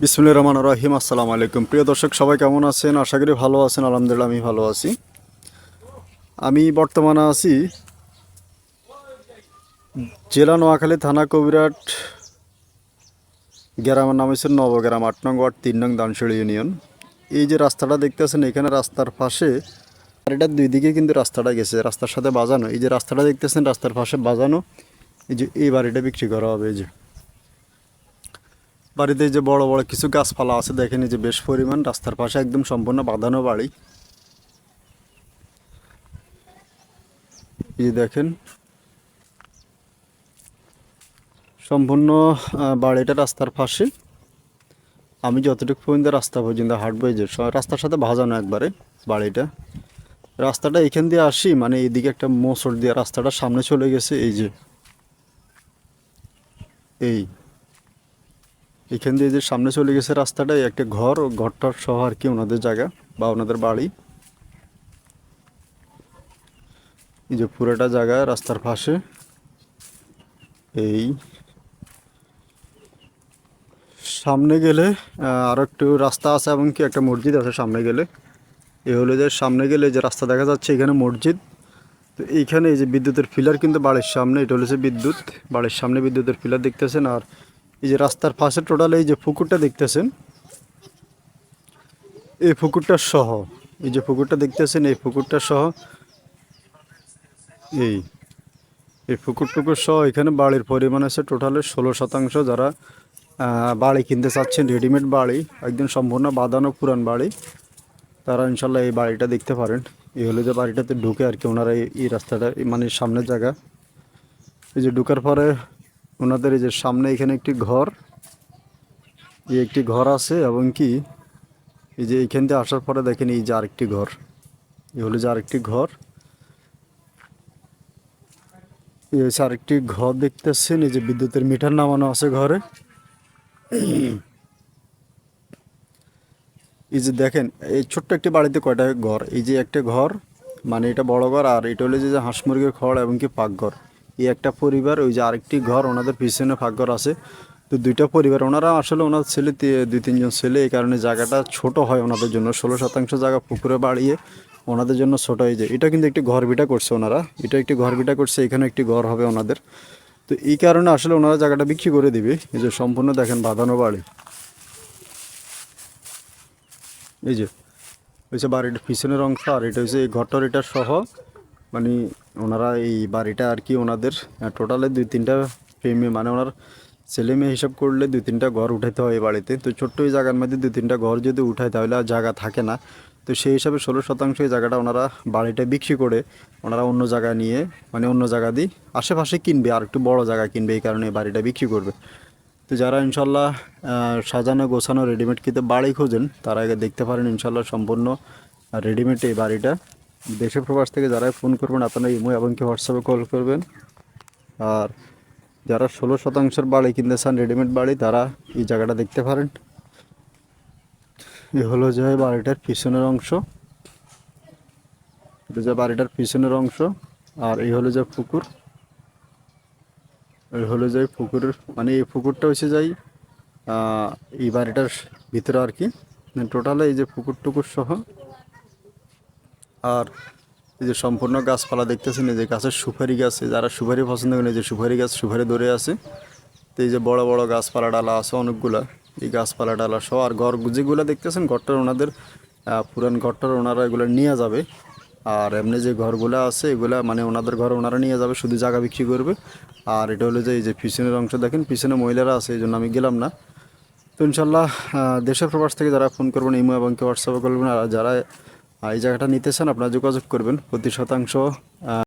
বিসমুল্লাহ রহমান রহিম, আসসালামু আলাইকুম। প্রিয় দর্শক, সবাই কেমন আছেন? আশা করি ভালো আছেন, আলহামদুলিল্লাহ আমি ভালো আছি। আমি বর্তমানে আছি জেলা নোয়াখালী থানা কবিরাট গ্রামের নাম হচ্ছে নবগ্রাম, আট নং ওয়ার্ড, তিন নং দানশিড়ি ইউনিয়ন। এই যে রাস্তাটা দেখতেছেন এখানে রাস্তার পাশে বাড়িটার দুই দিকে কিন্তু রাস্তাটা গেছে, রাস্তার সাথে বাজানো। এই যে রাস্তাটা দেখতেছেন রাস্তার পাশে বাজানো। এই যে এই বাড়িটা বিক্রি করা হবে, এই যে। বাড়িতে যে বড় বড় কিছু গাছপালা আছে, দেখেন যে বেশ পরিমাণ, রাস্তার পাশে একদম সম্পূর্ণ বাঁধানো বাড়ি। এই দেখেন, সম্পূর্ণ বাড়িটা রাস্তার পাশে। আমি যতটুকু পর্যন্ত রাস্তা পর্যন্ত হাঁটবো যে রাস্তার সাথে ভাজানো একবারে বাড়িটা। রাস্তাটা এখান দিয়ে আসি মানে এইদিকে একটা মোচড় দিয়ে রাস্তাটা সামনে চলে গেছে, এই যে। এই। এখান দিয়ে যে সামনে চলে গেছে রাস্তাটা একটা ঘর, ও ঘরটার সহ আর কি ওনাদের জায়গা বা ওনাদের বাড়ি। এই যে পুরোটা জায়গা রাস্তার পাশে। এই সামনে গেলে আরও একটু রাস্তা আছে এবং কি একটা মসজিদ আছে সামনে গেলে। এ হলো যে সামনে গেলে যে রাস্তা দেখা যাচ্ছে এখানে মসজিদ। তো এইখানে এই যে বিদ্যুতের ফিলার কিন্তু বাড়ির সামনে, এটা হচ্ছে বিদ্যুৎ। বাড়ির সামনে বিদ্যুতের ফিলার দেখতেছেন আর এই যে রাস্তার পাশে টোটাল এই যে পুকুরটা দেখতেছেন, এই পুকুরটা সহ, এই যে পুকুরটা দেখতেছেন, এই পুকুরটা সহ, এই এই পুকুর টুকুর সহ এখানে বাড়ির পরিমাণ আছে টোটালে ষোলো শতাংশ যারা বাড়ি কিনতে চাচ্ছেন রেডিমেড বাড়ি, একদম সম্পূর্ণ বাঁধানো পুরান বাড়ি, তারা ইনশাল্লাহ এই বাড়িটা দেখতে পারেন। এই হলো যে বাড়িটাতে ঢুকে আর কি ওনারা এই রাস্তাটা মানে সামনের জায়গা, এই যে ঢুকার পরে ওনাদের এই যে সামনে এখানে একটি ঘর, এই একটি ঘর আছে এবং কি, এই যে এইখান দিয়ে আসার পরে দেখেন এই যে আরেকটি ঘর, এই হলো যে আরেকটি ঘর। এই হচ্ছে আরেকটি ঘর দেখতেছেন, এই যে বিদ্যুতের মিটার নামানো আছে ঘরে। এই যে দেখেন, এই ছোট্ট একটি বাড়িতে কয়টা ঘর, এই যে একটা ঘর মানে এটা বড় ঘর আর এটা হলো যে হাঁস মুরগির খড় এবং কি পাকঘর। এই একটা পরিবার, ওই যে আরেকটি ঘর, ওনাদের পিছনে পাকঘর আছে। তো দুইটা পরিবার, ওনারা আসলে ওনার ছেলে দুই, তিনজন ছেলে, এই কারণে জায়গাটা ছোট হয় ওনাদের জন্য। ষোলো শতাংশ জায়গা পুকুরে বাড়িয়ে ওনাদের জন্য ছোট হয়ে যায় এটা কিন্তু একটি ঘর বিটা করছে ওনারা। এটা একটি ঘর বিটা করছে, এখানে একটি ঘর হবে ওনাদের। তো এই কারণে আসলে ওনারা জায়গাটা বিক্রি করে দিবে। এই যে সম্পূর্ণ দেখেন বাঁধানো বাড়ি। এই যে হচ্ছে বাড়ির পিছনের অংশ আর এটা হচ্ছে এই ঘরটার, এটা সহ মানে ওনারা এই বাড়িটা আর কি ওনাদের টোটালে দুই তিনটা ফেমে মানে ওনার ছেলে মেয়ে হিসাব করলে দুই তিনটা ঘর উঠাইতে হয় এই বাড়িতে। তো ছোট্ট এই জায়গার মধ্যে দুই তিনটা ঘর যদি উঠায় তাহলে আর জায়গা থাকে না। তো সেই হিসাবে ষোলো শতাংশ এই জায়গাটা ওনারা বাড়িটা বিক্রি করে ওনারা অন্য জায়গায় নিয়ে মানে অন্য জায়গা দিয়ে আশেপাশে কিনবে, আর একটু বড় জায়গা কিনবে এই কারণে বাড়িটা বিক্রি করবে। তো যারা ইনশাল্লাহ সাজানো, গোছানো রেডিমেড কিনতে বাড়ি খোঁজেন, তারা আগে দেখতে পারেন ইনশাল্লাহ সম্পূর্ণ রেডিমেড এই বাড়িটা। দেশে প্রবাস থেকে যারাই ফোন করবেন, আপনারা ইমো এবং কি হোয়াটসঅ্যাপে কল করবেন। আর যারা ষোলো শতাংশের বাড়ি কিনতে চান রেডিমেড বাড়ি, তারা এই জায়গাটা দেখতে পারেন। এ হলো যে বাড়িটার পিছনের অংশ। এটা যে বাড়িটার পিছনের অংশ, আর এই হলো যে পুকুর। এই হলো যে পুকুরের মানে এই পুকুরটা হচ্ছে যাই এই বাড়িটার ভিতরে আর কি। টোটালে এই যে পুকুর টুকুর সহ আর এই যে সম্পূর্ণ গাছপালা দেখতেছেন, এই যে গাছের সুপারি গাছ যারা সুপারি পছন্দ করেন, এই যে সুপারি গাছ সুপারি ধরে আছে, তো এই যে বড় বড় গাছপালা ডালা আছে অনেকগুলা, এই গাছপালা ডালা সহ, আর ঘর যেগুলো দেখতেছেন, ঘরটার ওনাদের পুরান ঘরটার ওনারা এগুলো নিয়ে যাবে, আর এমনি যে ঘরগুলো আছে, এগুলা মানে ওনাদের ঘর ওনারা নিয়ে যাবে, শুধু জায়গা বিক্রি করবে, আর এটা হলো যে এই যে পিছনের অংশ দেখেন, পিছনে মহিলারা আছে, এই জন্য আমি গেলাম না। তো ইনশাল্লাহ দেশের প্রবাস থেকে যারা ফোন করবেন, ইমো এবং হোয়াটসঅ্যাপে করবেন, আর যারা এই জায়গাটা নিতে চান আপনারা যোগাযোগ করবেন প্রতি শতাংশ